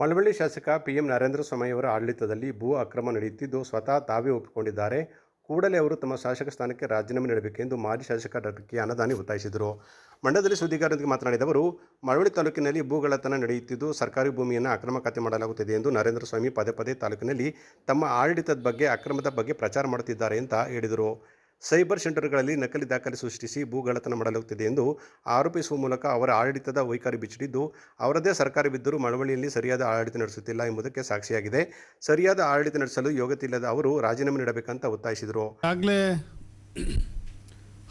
ಮಳವಳ್ಳಿ ಶಾಸಕ ಪಿ ಎಂ ನರೇಂದ್ರ ಸ್ವಾಮಿಯವರ ಆಡಳಿತದಲ್ಲಿ ಭೂ ಅಕ್ರಮ ನಡೆಯುತ್ತಿದ್ದು ಸ್ವತಃ ತಾವೇ ಒಪ್ಪಿಕೊಂಡಿದ್ದಾರೆ. ಕೂಡಲೇ ಅವರು ತಮ್ಮ ಶಾಸಕ ಸ್ಥಾನಕ್ಕೆ ರಾಜೀನಾಮೆ ನೀಡಬೇಕೆಂದು ಮಾಜಿ ಶಾಸಕ ಡಾಕ್ಟರ್ ಕೆ ಅನದಾನಿ ಒತ್ತಾಯಿಸಿದರು. ಮಂಡ್ಯದಲ್ಲಿ ಸುದ್ದಿಗಾರರೊಂದಿಗೆ ಮಾತನಾಡಿದ ಅವರು, ಮಳವಳ್ಳಿ ತಾಲೂಕಿನಲ್ಲಿ ಭೂಗಳತನ ನಡೆಯುತ್ತಿದ್ದು ಸರ್ಕಾರಿ ಭೂಮಿಯನ್ನು ಅಕ್ರಮ ಖಾತೆ ಮಾಡಲಾಗುತ್ತಿದೆ ಎಂದು ನರೇಂದ್ರ ಸ್ವಾಮಿ ಪದೇ ಪದೇ ತಾಲೂಕಿನಲ್ಲಿ ತಮ್ಮ ಆಡಳಿತದ ಬಗ್ಗೆ, ಅಕ್ರಮದ ಬಗ್ಗೆ ಪ್ರಚಾರ ಮಾಡುತ್ತಿದ್ದಾರೆ ಅಂತ ಹೇಳಿದರು. ಸೈಬರ್ ಸೆಂಟರ್ಗಳಲ್ಲಿ ನಕಲಿ ದಾಖಲೆ ಸೃಷ್ಟಿಸಿ ಭೂಗಳತನ ಮಾಡಲಾಗುತ್ತಿದೆ ಎಂದು ಆರೋಪಿಸುವ ಮೂಲಕ ಅವರ ಆಡಳಿತದ ವೈಖರಿ ಬಿಚ್ಚಿಡಿದ್ದು, ಅವರದೇ ಸರ್ಕಾರವಿದ್ದರೂ ಮಳವಳ್ಳಿಯಲ್ಲಿ ಸರಿಯಾದ ಆಡಳಿತ ನಡೆಸುತ್ತಿಲ್ಲ ಎಂಬುದಕ್ಕೆ ಸಾಕ್ಷಿಯಾಗಿದೆ. ಸರಿಯಾದ ಆಡಳಿತ ನಡೆಸಲು ಯೋಗ್ಯತೆ ಇಲ್ಲದ ಅವರು ರಾಜೀನಾಮೆ ನೀಡಬೇಕಂತ ಒತ್ತಾಯಿಸಿದರು. ಆಗಲೇ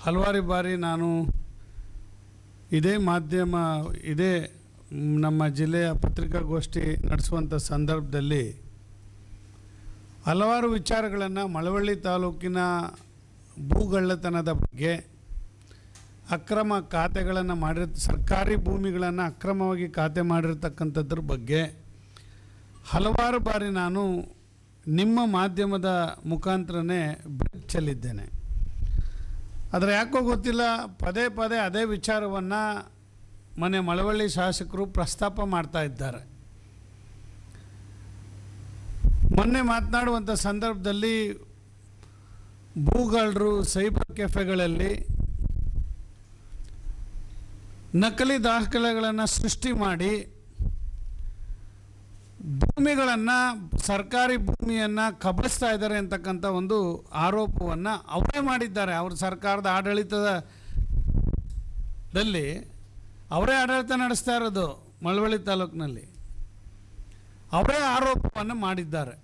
ಹಲವಾರು ಬಾರಿ ನಾನು ಇದೇ ಮಾಧ್ಯಮ, ಇದೇ ನಮ್ಮ ಜಿಲ್ಲೆಯ ಪತ್ರಿಕಾಗೋಷ್ಠಿ ನಡೆಸುವಂಥ ಸಂದರ್ಭದಲ್ಲಿ ಹಲವಾರು ವಿಚಾರಗಳನ್ನು ಮಳವಳ್ಳಿ ತಾಲೂಕಿನ ಭೂಗಳ್ಳತನದ ಬಗ್ಗೆ ಅಕ್ರಮ ಖಾತೆಗಳನ್ನು ಮಾಡಿರ್, ಸರ್ಕಾರಿ ಭೂಮಿಗಳನ್ನು ಅಕ್ರಮವಾಗಿ ಖಾತೆ ಮಾಡಿರ್ತಕ್ಕಂಥದ್ರ ಬಗ್ಗೆ ಹಲವಾರು ಬಾರಿ ನಾನು ನಿಮ್ಮ ಮಾಧ್ಯಮದ ಮುಖಾಂತರನೇ ಬೆಳಕು ಚೆಲ್ಲಿದ್ದೇನೆ ಆದರೆ ಯಾಕೋ ಗೊತ್ತಿಲ್ಲ, ಪದೇ ಪದೇ ಅದೇ ವಿಚಾರವನ್ನು ಮನೆ ಮಳವಳ್ಳಿ ಶಾಸಕರು ಪ್ರಸ್ತಾಪ ಮಾಡ್ತಾ ಇದ್ದಾರೆ. ಮೊನ್ನೆ ಮಾತನಾಡುವಂಥ ಸಂದರ್ಭದಲ್ಲಿ ಭೂಗಳರು ಸೈಬರ್ ಕೆಫೆಗಳಲ್ಲಿ ನಕಲಿ ದಾಖಲೆಗಳನ್ನು ಸೃಷ್ಟಿ ಮಾಡಿ ಭೂಮಿಗಳನ್ನು, ಸರ್ಕಾರಿ ಭೂಮಿಯನ್ನು ಕಬಳಿಸ್ತಾ ಇದ್ದಾರೆ ಅಂತಕ್ಕಂಥ ಒಂದು ಆರೋಪವನ್ನು ಅವರೇ ಮಾಡಿದ್ದಾರೆ. ಅವ್ರ ಸರ್ಕಾರದ ಆಡಳಿತದಲ್ಲಿ ಅವರೇ ಆಡಳಿತ ನಡೆಸ್ತಾ ಇರೋದು ಮಳವಳ್ಳಿ ತಾಲೂಕಿನಲ್ಲಿ. ಅವರೇ ಆರೋಪವನ್ನು ಮಾಡಿದ್ದಾರೆ.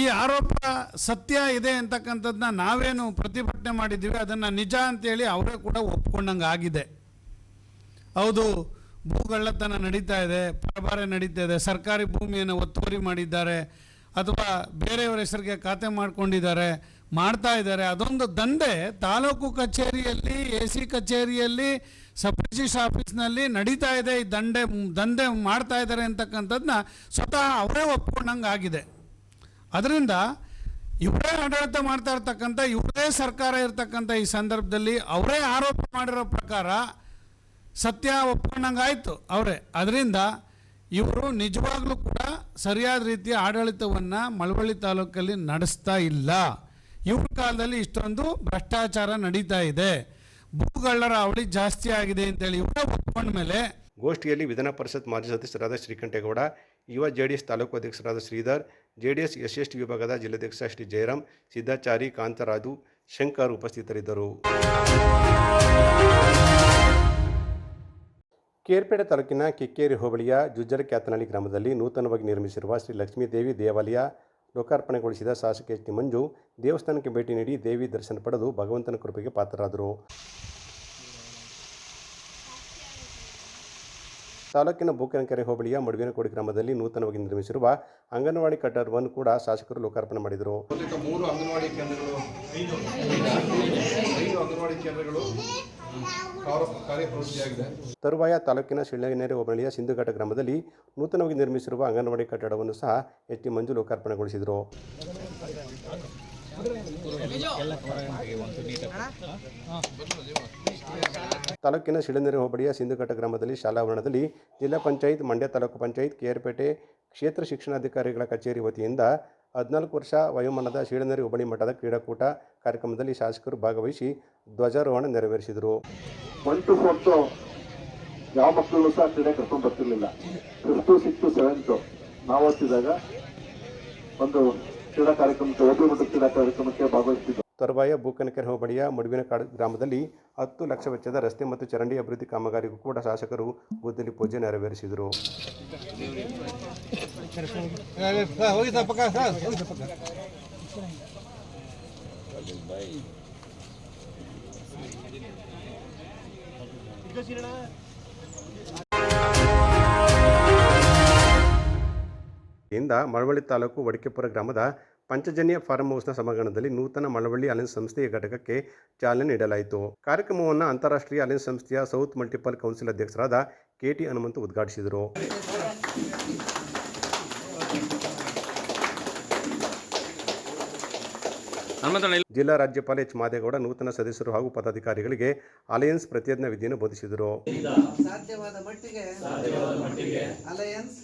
ಈ ಆರೋಪ ಸತ್ಯ ಇದೆ ಅಂತಕ್ಕಂಥದ್ದನ್ನ ನಾವೇನು ಪ್ರತಿಭಟನೆ ಮಾಡಿದ್ದೀವಿ, ಅದನ್ನು ನಿಜ ಅಂತೇಳಿ ಅವರೇ ಕೂಡ ಒಪ್ಕೊಂಡಂಗೆ ಆಗಿದೆ ಹೌದು, ಭೂಗಳ್ಳತನ ನಡೀತಾ ಇದೆ, ಪರಭಾರೆ ನಡೀತಾ ಇದೆ, ಸರ್ಕಾರಿ ಭೂಮಿಯನ್ನು ಒತ್ತುವರಿ ಮಾಡಿದ್ದಾರೆ, ಅಥವಾ ಬೇರೆಯವರ ಹೆಸರಿಗೆ ಖಾತೆ ಮಾಡ್ಕೊಂಡಿದ್ದಾರೆ, ಮಾಡ್ತಾ ಇದ್ದಾರೆ. ಅದೊಂದು ದಂಧೆ. ತಾಲೂಕು ಕಚೇರಿಯಲ್ಲಿ, ಎ ಸಿ ಕಚೇರಿಯಲ್ಲಿ, ಸಬ್ ರಿಜಿಸ್ಟ್ರ್ ಆಫೀಸ್ನಲ್ಲಿ ನಡೀತಾ ಇದೆ ಈ ದಂಡೆ, ದಂಧೆ ಮಾಡ್ತಾ ಇದ್ದಾರೆ ಅಂತಕ್ಕಂಥದ್ದನ್ನ ಸ್ವತಃ ಅವರೇ ಒಪ್ಕೊಂಡಂಗೆ ಆಗಿದೆ ಅದರಿಂದ ಇವರೇ ಆಡಳಿತ ಮಾಡ್ತಾ ಇರ್ತಕ್ಕಂಥ, ಇವರೇ ಸರ್ಕಾರ ಇರ್ತಕ್ಕಂಥ ಈ ಸಂದರ್ಭದಲ್ಲಿ ಅವರೇ ಆರೋಪ ಮಾಡಿರೋ ಪ್ರಕಾರ ಸತ್ಯ ಒಪ್ಕೊಂಡಂಗಾಯ್ತು ಅವರೇ. ಅದರಿಂದ ಇವರು ನಿಜವಾಗ್ಲೂ ಕೂಡ ಸರಿಯಾದ ರೀತಿಯ ಆಡಳಿತವನ್ನು ಮಳವಳ್ಳಿ ತಾಲೂಕಲ್ಲಿ ನಡೆಸ್ತಾ ಇಲ್ಲ. ಇವ್ರ ಕಾಲದಲ್ಲಿ ಇಷ್ಟೊಂದು ಭ್ರಷ್ಟಾಚಾರ ನಡೀತಾ ಇದೆ. ಭೂಗಳ್ಳರ ಅವಳಿ ಜಾಸ್ತಿ ಆಗಿದೆ ಅಂತೇಳಿ ಇವರೇ ಒಪ್ಕೊಂಡ ಮೇಲೆ ಗೋಷ್ಠಿಯಲ್ಲಿ ವಿಧಾನ ಪರಿಷತ್ ಮಾಜಿ ಸದಸ್ಯರಾದ ಶ್ರೀಕಂಠೇಗೌಡ, ಯುವ ಜೆಡಿಎಸ್ ತಾಲೂಕು ಅಧ್ಯಕ್ಷರಾದ Shridhar JDS S S T ವಿಭಾಗದ ಜಿಲ್ಲಾಧ್ಯಕ್ಷ ಶ್ರೀ ಜಯರಾಮ್ ಸಿದ್ದಾಚಾರಿ ಕಾಂತರಾಜು, ಶಂಕರ್ ಉಪಸ್ಥಿತರಿದ್ದರು. ಕೇರ್ಪೇಟೆ ತಾಲೂಕಿನ ಕಿಕ್ಕೇರಿ ಹೋಬಳಿಯ ಜುಜ್ಜರ ಕ್ಯಾತನಹಳ್ಳಿ ಗ್ರಾಮದಲ್ಲಿ ನೂತನವಾಗಿ ನಿರ್ಮಿಸಿರುವ ಶ್ರೀ ಲಕ್ಷ್ಮೀದೇವಿ ದೇವಾಲಯ ಲೋಕಾರ್ಪಣೆಗೊಳಿಸಿದ ಶಾಸಕ ಎಚ್ ಮಂಜು ದೇವಸ್ಥಾನಕ್ಕೆ ಭೇಟಿ ನೀಡಿ ದೇವಿ ದರ್ಶನ ಪಡೆದು ಭಗವಂತನ ಕೃಪೆಗೆ ಪಾತ್ರರಾದರು. ತಾಲೂಕಿನ ಬೂಕನಕೆರೆ ಹೋಬಳಿಯ ಮಡುವಿನಕೋಡಿ ಗ್ರಾಮದಲ್ಲಿ ನೂತನವಾಗಿ ನಿರ್ಮಿಸಿರುವ ಅಂಗನವಾಡಿ ಕಟ್ಟಡವನ್ನು ಕೂಡ ಶಾಸಕರು ಲೋಕಾರ್ಪಣೆ ಮಾಡಿದರು. ಮೂರು ಅಂಗನವಾಡಿ ಕೇಂದ್ರಗಳು ಐದು ಅಂಗನವಾಡಿ ಕೇಂದ್ರಗಳು ಕಾರ್ಯ ಕಾರ್ಯಪ್ರವೃತ್ತಿಯಾಗಿದೆ. ತರುವಾಯ ತಾಲೂಕಿನ ಶಿಳ್ಳೆನೆರೆ ಹೋಬಳಿಯ ಸಿಂಧುಘಾಟ ಗ್ರಾಮದಲ್ಲಿ ನೂತನವಾಗಿ ನಿರ್ಮಿಸಿರುವ ಅಂಗನವಾಡಿ ಕಟ್ಟಡವನ್ನು ಸಹ ಎಚ್ ಟಿ ಮಂಜು ಲೋಕಾರ್ಪಣೆಗೊಳಿಸಿದರು. ತಾಲೂಕಿನ ಶಿಳನೆರೆ ಹೋಬಳಿಯ ಸಿಂಧುಘಟ್ಟ ಗ್ರಾಮದಲ್ಲಿ ಶಾಲಾವರಣದಲ್ಲಿ ಜಿಲ್ಲಾ ಪಂಚಾಯತ್, ಮಂಡ್ಯ ತಾಲೂಕು ಪಂಚಾಯತ್, ಕೆಆರ್ಪೇಟೆ ಕ್ಷೇತ್ರ ಶಿಕ್ಷಣಾಧಿಕಾರಿಗಳ ಕಚೇರಿ ವತಿಯಿಂದ ಹದಿನಾಲ್ಕು ವರ್ಷ ವಯೋಮಾನದ ಶಿಳನೆರೆ ಹೋಬಳಿ ಮಠದ ಕ್ರೀಡಾಕೂಟ ಕಾರ್ಯಕ್ರಮದಲ್ಲಿ ಶಾಸಕರು ಭಾಗವಹಿಸಿ ಧ್ವಜಾರೋಹಣ ನೆರವೇರಿಸಿದರು. ಯಾವ ಮಕ್ಕಳು ಸಹ ಕ್ರೀಡೆ ಕರ್ಕೊಂಡು ಬರ್ತಿರ್ಲಿಲ್ಲ. ಫಿಫ್ತು ಸಿಕ್ಸ್ತು ಸೆವೆಂತು ಒಂದು ಕ್ರೀಡಾ ಕಾರ್ಯಕ್ರಮಕ್ಕೆ ಒಬ್ಬರು ಮಟ್ಟದ ಕ್ರೀಡಾ ಕಾರ್ಯಕ್ರಮಕ್ಕೆ ಭಾಗವಹಿಸ್ತಿದ್ದೆ ತರುವಾಯ ಬೂಕನಕೆರೆ ಹೋಬಳಿಯ ಮಡುವಿನಕಾಡು ಗ್ರಾಮದಲ್ಲಿ ಹತ್ತು ಲಕ್ಷ ವೆಚ್ಚದ ರಸ್ತೆ ಮತ್ತು ಚರಂಡಿ ಅಭಿವೃದ್ಧಿ ಕಾಮಗಾರಿಗೂ ಕೂಡ ಶಾಸಕರು ಗುದ್ದಲಿ ಪೂಜೆ ನೆರವೇರಿಸಿದರು. ಇಂದ ಮಳವಳ್ಳಿ ತಾಲೂಕು ವಡಿಕೆಪುರ ಗ್ರಾಮದ ಪಂಚಜನ್ಯ ಫಾರ್ಮ್ ಹೌಸ್ನ ಸಭಾಂಗಣದಲ್ಲಿ ನೂತನ ಮಳವಳ್ಳಿ ಅಲೆನ್ಸ್ ಸಂಸ್ಥೆಯ ಘಟಕಕ್ಕೆ ಚಾಲನೆ ನೀಡಲಾಯಿತು. ಕಾರ್ಯಕ್ರಮವನ್ನು ಅಂತಾರಾಷ್ಟ್ರೀಯ ಅಲಯನ್ಸ್ ಸಂಸ್ಥೆಯ ಸೌತ್ ಮಲ್ಟಿಪಲ್ ಕೌನ್ಸಿಲ್ ಅಧ್ಯಕ್ಷರಾದ ಕೆಟಿ ಹನುಮಂತ ಉದ್ಘಾಟಿಸಿದರು. ಜಿಲ್ಲಾ ರಾಜ್ಯಪಾಲ ಎಚ್ ಮಾದೇಗೌಡ ನೂತನ ಸದಸ್ಯರು ಹಾಗೂ ಪದಾಧಿಕಾರಿಗಳಿಗೆ ಅಲಯನ್ಸ್ ಪ್ರತಿಜ್ಞಾ ವಿಧಿಯನ್ನು ಬೋಧಿಸಿದರು. ಸಾಧ್ಯವಾದ ಮಟ್ಟಿಗೆ ಅಲಯನ್ಸ್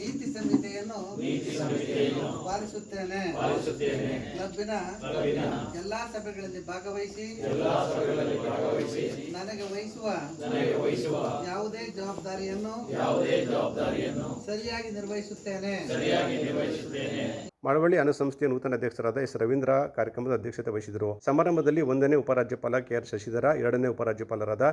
ನೀತಿ ಸಂಹಿತೆಯನ್ನು ಪಾಲಿಸುತ್ತೇನೆ. ಕ್ಲಬ್ಬಿನ ಎಲ್ಲಾ ಸಭೆಗಳಲ್ಲಿ ಭಾಗವಹಿಸಿ ನನಗೆ ವಹಿಸುವ ಯಾವುದೇ ಜವಾಬ್ದಾರಿಯನ್ನು ಸರಿಯಾಗಿ ನಿರ್ವಹಿಸುತ್ತೇನೆ. ಮಳವಳ್ಳಿ ಅನುಸಂಸ್ಥೆಯ ನೂತನ ಅಧ್ಯಕ್ಷರಾದ ಎಸ್. ರವೀಂದ್ರ ಕಾರ್ಯಕ್ರಮದ ಅಧ್ಯಕ್ಷತೆ ವಹಿಸಿದರು. ಸಮಾರಂಭದಲ್ಲಿ ಒಂದನೇ ಉಪರಾಜ್ಯಪಾಲ ಕೆಆರ್ ಶಶಿಧರ, ಎರಡನೇ ಉಪರಾಜ್ಯಪಾಲರಾದ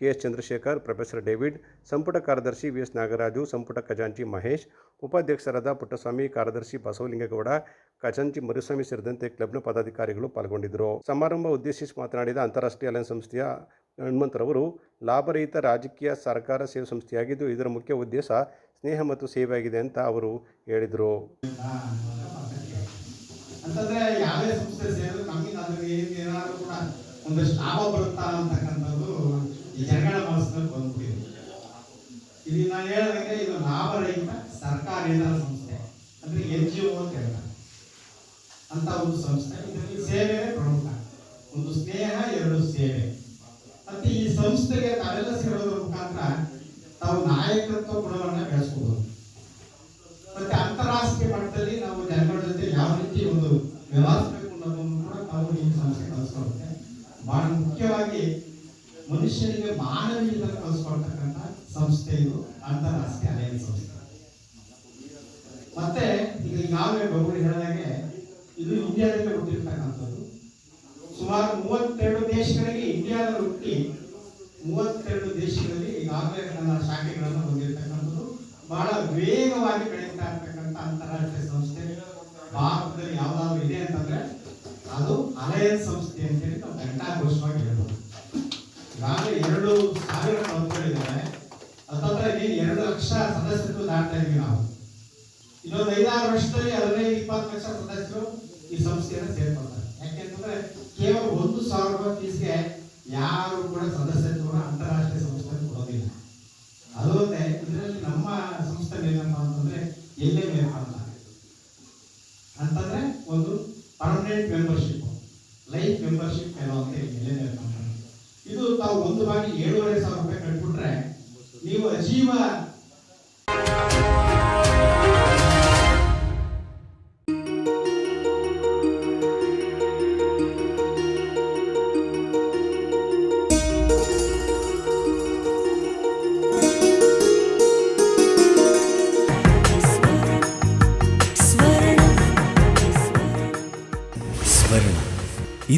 K S Chandrashekhar, professor David, ಸಂಪುಟ ಕಾರ್ಯದರ್ಶಿ ವಿಎಸ್ ನಾಗರಾಜು, ಸಂಪುಟ ಖಜಾಂಚಿ ಮಹೇಶ್, ಉಪಾಧ್ಯಕ್ಷರಾದ ಪುಟ್ಟಸ್ವಾಮಿ, ಕಾರ್ಯದರ್ಶಿ ಬಸವಲಿಂಗೇಗೌಡ, ಖಜಾಂಚಿ ಮರುಸ್ವಾಮಿ ಸೇರಿದಂತೆ ಕ್ಲಬ್ನ ಪದಾಧಿಕಾರಿಗಳು ಪಾಲ್ಗೊಂಡಿದ್ದರು. ಸಮಾರಂಭ ಉದ್ದೇಶಿಸಿ ಮಾತನಾಡಿದ ಅಂತಾರಾಷ್ಟ್ರೀಯ ಅಲಯನ್ಸ್ ಸಂಸ್ಥೆಯ ಹನುಮಂತರವರು, ಲಾಭರಹಿತ ರಾಜಕೀಯ ಸರ್ಕಾರ ಸೇವೆ ಸಂಸ್ಥೆಯಾಗಿದ್ದು, ಇದರ ಮುಖ್ಯ ಉದ್ದೇಶ ಸ್ನೇಹ ಮತ್ತು ಸೇವೆಯಾಗಿದೆ ಅಂತ ಅವರು ಹೇಳಿದರು. ಅಂತಂದ್ರೆ ಯಾವುದೇ ಸಂಸ್ಥೆ ಸೇರಿದ್ರು ನಮಗೆ ಅದ್ರ ಏನಾದರೂ ಕೂಡ ಒಂದಷ್ಟು ಲಾಭ ಬರುತ್ತಾ ಅಂತಕ್ಕಂಥದ್ದು ಈ ಜನಗಳ ಮನಸ್ಸಿನಲ್ಲಿ ಬಂದ್ಬಿಟ್ಟಿದೆ. ಇಲ್ಲಿ ನಾನು ಹೇಳಿದಂಗೆ ಇದು ಲಾಭರಹಿತ ಸರ್ಕಾರೇತರ ಸಂಸ್ಥೆ. ಅಂದ್ರೆ ಎನ್ ಜಿ ಒ ಅಂತ ಹೇಳ್ತಾರೆ. ಅಂತ ಒಂದು ಸಂಸ್ಥೆ. ಇದರಲ್ಲಿ ಸೇವೆನೇ ಪ್ರಮುಖ ಒಂದು ಸ್ನೇಹ ಎರಡು ಸೇವೆ ಮತ್ತೆ ಈ ಸಂಸ್ಥೆಗೆ ತಾವೆಲ್ಲ ಸೇರೋದ್ರ ಮುಖಾಂತರ ತಾವು ನಾಯಕತ್ವ ಗುಣಗಳನ್ನ ಬೆಳೆಸಬಹುದು ಮತ್ತೆ ಅಂತಾರಾಷ್ಟ್ರೀಯ ಮಟ್ಟದಲ್ಲಿ ನಾವು ಜನಗಳ ಜೊತೆ ಯಾವ ರೀತಿ ಒಂದು ವ್ಯವಹರಿಸಬೇಕು ಅನ್ನೋದನ್ನು ಕೂಡ ನಾವು ಈ ಸಂಸ್ಥೆ ಕಲಿಸ್ಕೊಡುತ್ತೆ. ಬಹಳ ಮುಖ್ಯವಾಗಿ ಮನುಷ್ಯನಿಗೆ ಮಾನವೀಯತೆ ಕಲಿಸ್ಕೊಳ್ತಕ್ಕಂಥ ಸಂಸ್ಥೆ ಇದು ಅಂತಾರಾಷ್ಟ್ರೀಯ ಅಲಯನ್ಸ್ ಸಂಸ್ಥೆ ಮತ್ತೆ ಈಗ ಈಗಾಗಲೇ ಗೌರಿ ಹೇಳಿದಾಗೆ ಇದು ಇಂಡಿಯಾದಲ್ಲಿ ಹುಟ್ಟಿರ್ತಕ್ಕಂಥದ್ದು ಸುಮಾರು ಮೂವತ್ತೆರಡು ದೇಶಗಳಿಗೆ ಇಂಡಿಯಾದಲ್ಲಿ ಹುಟ್ಟಿ ಮೂವತ್ತೆರಡು ದೇಶಗಳಲ್ಲಿ ನನ್ನ ಶಾಖೆಗಳನ್ನು ಹೊಂದಿರತಕ್ಕಂಥದ್ದು ಬಹಳ ವೇಗವಾಗಿ ಬೆಳೆಯುತ್ತಾ ಇರ್ತಕ್ಕಂಥ ಅಂತಾರಾಷ್ಟ್ರೀಯ ಸಂಸ್ಥೆ. ಭಾರತದಲ್ಲಿ ಯಾವ್ದಾದ್ರು ಇದೆ ಅಂತಂದ್ರೆ ಅದು ಅಲಯನ್ಸ್ ಸಂಸ್ಥೆ ಅಂತೇಳಿ ನಾವು ಘಂಟಾಘೋಷವಾಗಿ ಹೇಳ್ಬೋದು ಈಗಾಗಲೇ ಎರಡು ಸಾವಿರ ಕ್ಲಬ್ಗಳಿದ್ದಾವೆ ಅದಾದ್ರೆ ಎರಡು ಲಕ್ಷ ಸದಸ್ಯತ್ವ ದಾಟ್ತಾ ಇದೀವಿ ನಾವು. ಇನ್ನೊಂದು ಐದಾರು ವರ್ಷದಲ್ಲಿ ಹದಿನೈದು ಇಪ್ಪತ್ತು ಲಕ್ಷ ಸದಸ್ಯರು ಈ ಸಂಸ್ಥೆಯನ್ನು ಸೇರ್ಕೊಳ್ತಾರೆ ಯಾಕೆಂತಂದ್ರೆ ಕೇವಲ ಒಂದು ಸಾವಿರ ರೂಪಾಯಿ ಫೀಸ್ಗೆ ಯಾರು ಕೂಡ ಸದಸ್ಯತ್ವನ ಅಂತಾರಾಷ್ಟ್ರೀಯ ಸಂಸ್ಥೆ ಕೊಡೋದಿಲ್ಲ ಅದು ಅಲ್ಲದೆ ಇದರಲ್ಲಿ ನಮ್ಮ ಸಂಸ್ಥೆ ಏನಪ್ಪ ಅಂತಂದ್ರೆ ಎಲ್ಲೇ ಅಂತ ಅಂತಂದ್ರೆ ಒಂದು ಪರ್ಮನೆಂಟ್ ಮೆಂಬರ್ಶಿಪ್ ಲೈಫ್ ಮೆಂಬರ್ಶಿಪ್ ಏನೋ ಅಂತ ಎಲ್ಲೇ ಇದು ತಾವು ಒಂದು ಬಾರಿ ಏಳುವರೆ ಸಾವಿರ ರೂಪಾಯಿ ಕಟ್ಬಿಟ್ರೆ ನೀವು ಅಜೀವ